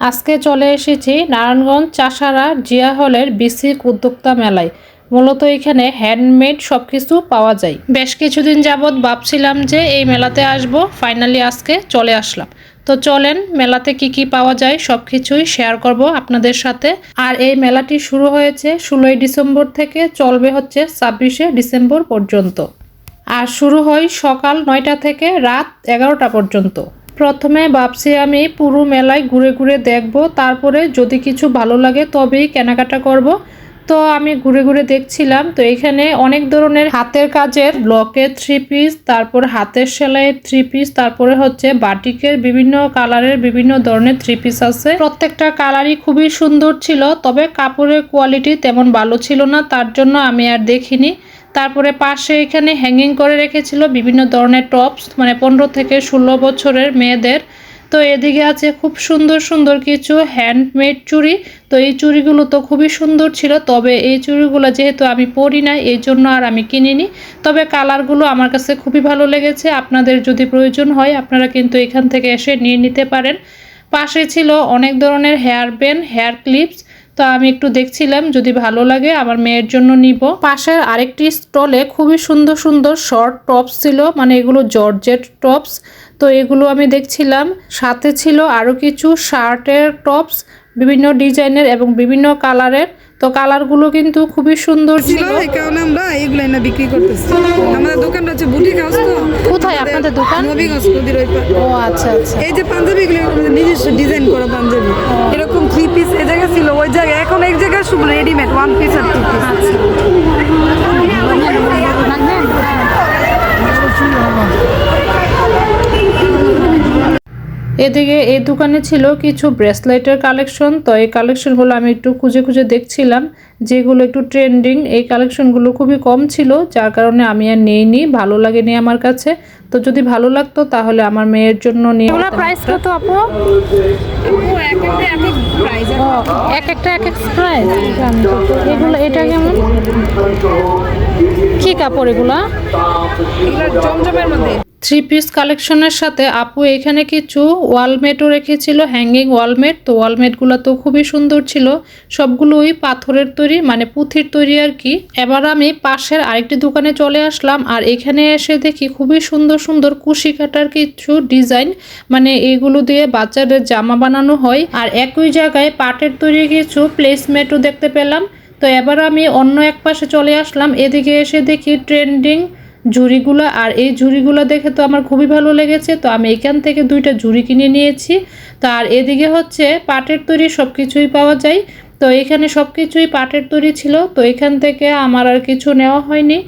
আজকে চলে এসেছি নারায়ণগঞ্জ চাষারা জিয়া হলের বিসিক উদ্যোক্তা মেলায়। মূলত এখানে হ্যান্ডমেড সব কিছু পাওয়া যায়। বেশ কিছুদিন যাবৎ ভাবছিলাম যে এই মেলাতে আসব ফাইনালি আজকে চলে আসলাম। তো চলেন, মেলাতে কি কি পাওয়া যায় সব কিছুই শেয়ার করব আপনাদের সাথে। আর এই মেলাটি শুরু হয়েছে ষোলোই ডিসেম্বর থেকে, চলবে হচ্ছে ছাব্বিশে ডিসেম্বর পর্যন্ত। আর শুরু হয় সকাল নয়টা থেকে রাত এগারোটা পর্যন্ত। প্রথমে ভাবছি আমি পুরো মেলায় ঘুরে ঘুরে দেখব, তারপরে যদি কিছু ভালো লাগে তবেই কেনাকাটা করব। তো আমি ঘুরে ঘুরে দেখছিলাম, তো এখানে অনেক ধরনের হাতের কাজের ব্লকের থ্রি পিস তারপর হাতের সেলাইয়ের থ্রি পিস তারপরে হচ্ছে বাটিকের বিভিন্ন কালারের বিভিন্ন ধরনের থ্রি পিস আছে। প্রত্যেকটা কালারই খুবই সুন্দর ছিল, তবে কাপড়ের কোয়ালিটি তেমন ভালো ছিল না, তার জন্য আমি আর দেখিনি। তারপরে পাশে এখানে হ্যাঙ্গিং করে রেখেছিল বিভিন্ন ধরনের টপস মানে পনেরো থেকে ষোলো বছরের মেয়েদের। তো এদিকে আছে খুব সুন্দর সুন্দর কিছু হ্যান্ডমেড চুড়ি। তো এই চুড়িগুলো তো খুবই সুন্দর ছিল, তবে এই চুড়িগুলো যেহেতু আমি পরি না এই জন্য আর আমি কিনিনি। তবে কালারগুলো আমার কাছে খুবই ভালো লেগেছে। আপনাদের যদি প্রয়োজন হয়, আপনারা কিন্তু এখান থেকে এসে নিয়ে নিতে পারেন। পাশে ছিল অনেক ধরনের হেয়ার ব্যান্ড হেয়ার ক্লিপস তো আমি একটু দেখছিলাম, যদি ভালো লাগে আমার মেয়ের জন্য নিব। পাশের আরেকটি স্টলে খুবই সুন্দর সুন্দর শর্ট টপস ছিল মানে এগুলো জর্জেট টপস। তো এগুলো আমি দেখছিলাম। সাথে ছিল আরও কিছু শার্টের টপস বিভিন্ন ডিজাইনের এবং বিভিন্ন কালারের। তো কালারগুলো কিন্তু খুবই সুন্দর ছিল। এই কারণে আমরা এইগুলো না বিক্রি করতেছি। আমাদের দোকানটা হচ্ছে বুটিক হাউস তো। কোথায় আপনাদের দোকান? নবীগঞ্জ নদীর ওই। ও আচ্ছা আচ্ছা। এই যে পাঞ্জাবিগুলো আমাদের নিজস্ব ডিজাইন করা পাঞ্জাবি। এরকম থ্রি পিস এই জায়গায় ছিল ওই জায়গায়। এখন এক জায়গায় শুধু রেডিমেড ওয়ান পিস আর টু পিস এদিকে এই দোকানে ছিল কিছু ব্রেসলেটের কালেকশন। তো এই কালেকশনগুলো আমি একটু খুঁজে খুঁজে দেখছিলাম যেগুলো একটু ট্রেন্ডিং। এই কালেকশনগুলো খুবই কম ছিল যার কারণে আমি আর নেইনি ভালো লাগেনি আমার কাছে। তো যদি ভালো লাগতো তাহলে আমার মেয়ের জন্য নিয়ে প্রাইস কত আপু? ও, এক একটা এক এক প্রাইস এগুলো এটা কেমন? কি কাপড় এগুলা? এগুলো জমজমের মধ্যে। থ্রি পিস কালেকশনের সাথে, আপু, এখানে কিছু ওয়ালমেটও রেখেছিল, হ্যাঙ্গিং ওয়ালমেট। তো ওয়ালমেটগুলো তো খুবই সুন্দর ছিল। সবগুলোই পাথরের তৈরি মানে পুঁথির তৈরি আর কি। এবার আমি পাশের আরেকটি দোকানে চলে আসলাম, আর এখানে এসে দেখি খুবই সুন্দর সুন্দর কুশি কাটার কিছু ডিজাইন। মানে এগুলো দিয়ে বাচ্চাদের জামা বানানো হয়। আর একই জায়গায় পাটের তৈরি কিছু প্লেসমেটও দেখতে পেলাম। তো এবার আমি অন্য এক পাশে চলে আসলাম, এদিকে এসে দেখি ট্রেন্ডিং ঝুড়িগুলো আর এই ঝুড়িগুলো দেখে তো আমার খুবই ভালো লেগেছে। তো আমি এখান থেকে দুইটা ঝুড়ি কিনে নিয়েছি। তো আর এদিকে হচ্ছে পাটের তৈরি সব কিছুই পাওয়া যায়। তো এখানে সব কিছুই পাটের তৈরি ছিল। তো এখান থেকে আমার আর কিছু নেওয়া হয়নি।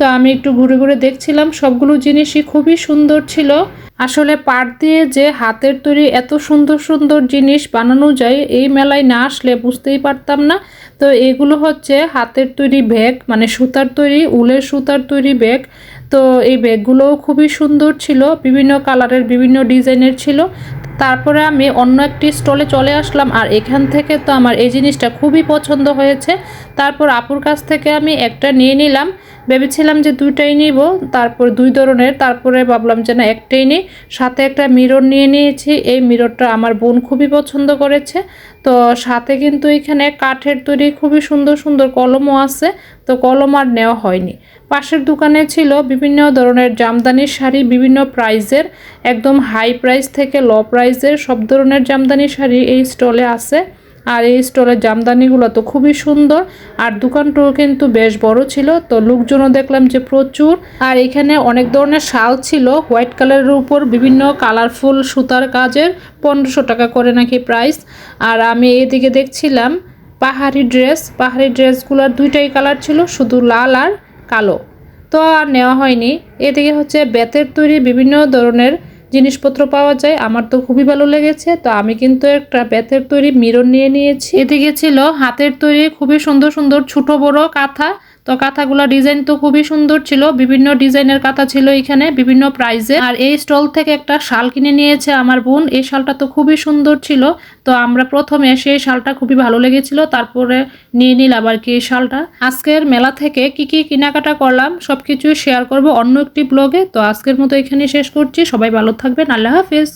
তো আমি একটু ঘুরে ঘুরে দেখছিলাম। সবগুলো জিনিসই খুবই সুন্দর ছিল। আসলে পাট দিয়ে যে হাতের তৈরি এত সুন্দর সুন্দর জিনিস বানানো যায়, এই মেলায় না আসলে বুঝতেই পারতাম না। তো এগুলো হচ্ছে হাতের তৈরি ব্যাগ মানে সুতার তৈরি, উলের সুতার তৈরি ব্যাগ। তো এই ব্যাগগুলোও খুবই সুন্দর ছিল, বিভিন্ন কালারের, বিভিন্ন ডিজাইনের ছিল। তারপরে আমি অন্য একটি স্টলে চলে আসলাম আর এখান থেকে তো আমার এই জিনিসটা খুবই পছন্দ হয়েছে। তারপর আপুর কাছ থেকে আমি একটা নিয়ে নিলাম। ভেবেছিলাম যে দুইটাই নিব, তারপর দুই ধরনের, তারপরে ভাবলাম যে না, একটাই নিই। সাথে একটা মিরর নিয়ে নিয়েছি, এই মিররটা আমার বোন খুবই পছন্দ করেছে। তো সাথে কিন্তু এখানে কাঠের তৈরি খুবই সুন্দর সুন্দর কলমও আছে, তো কলম আর নেওয়া হয়নি। পাশের দোকানে ছিল বিভিন্ন ধরনের জামদানি শাড়ি, বিভিন্ন প্রাইজের, একদম হাই প্রাইস থেকে লো প্রাইজের সব ধরনের জামদানি শাড়ি এই স্টলে আছে। আর এই স্টলের জামদানিগুলো তো খুবই সুন্দর। আর দোকানটাও কিন্তু বেশ বড় ছিল, তো লোকজনও দেখলাম যে প্রচুর। আর এখানে অনেক ধরনের শাল ছিল হোয়াইট কালারের উপর বিভিন্ন কালারফুল সুতার কাজের, পনেরোশো টাকা করে নাকি প্রাইস আর আমি এদিকে দেখছিলাম পাহাড়ি ড্রেস পাহাড়ি ড্রেসগুলোর দুইটাই কালার ছিল, শুধু লাল আর কালো। তো আর নেওয়া হয়নি। এদিকে হচ্ছে বেতের তৈরি বিভিন্ন ধরনের জিনিসপত্র পাওয়া যায়। আমার তো খুবই ভালো লেগেছে। তো আমি কিন্তু একটা বেতের তৈরি মিরন নিয়ে নিয়েছি। এদিকে ছিল হাতের তৈরি খুবই সুন্দর সুন্দর ছোটো বড়ো কাঁথা। তো কাঁথাগুলো ডিজাইন তো খুবই সুন্দর ছিল। বিভিন্ন ডিজাইনের কাঁথা ছিল এখানে, বিভিন্ন প্রাইজে আর এই স্টল থেকে একটা শাল কিনে নিয়েছে আমার বোন। এই শালটা তো খুবই সুন্দর ছিল। তো আমরা প্রথমে সেই শালটা খুবই ভালো লেগেছিল, তারপরে নিয়ে নিলাম আর কি এই শালটা। আজকের মেলা থেকে কি কি কেনাকাটা করলাম, সবকিছু শেয়ার করব অন্য একটি ব্লগে তো আজকের মতো এখানে শেষ করছি। সবাই ভালো থাকবেন। আল্লাহ হাফেজ।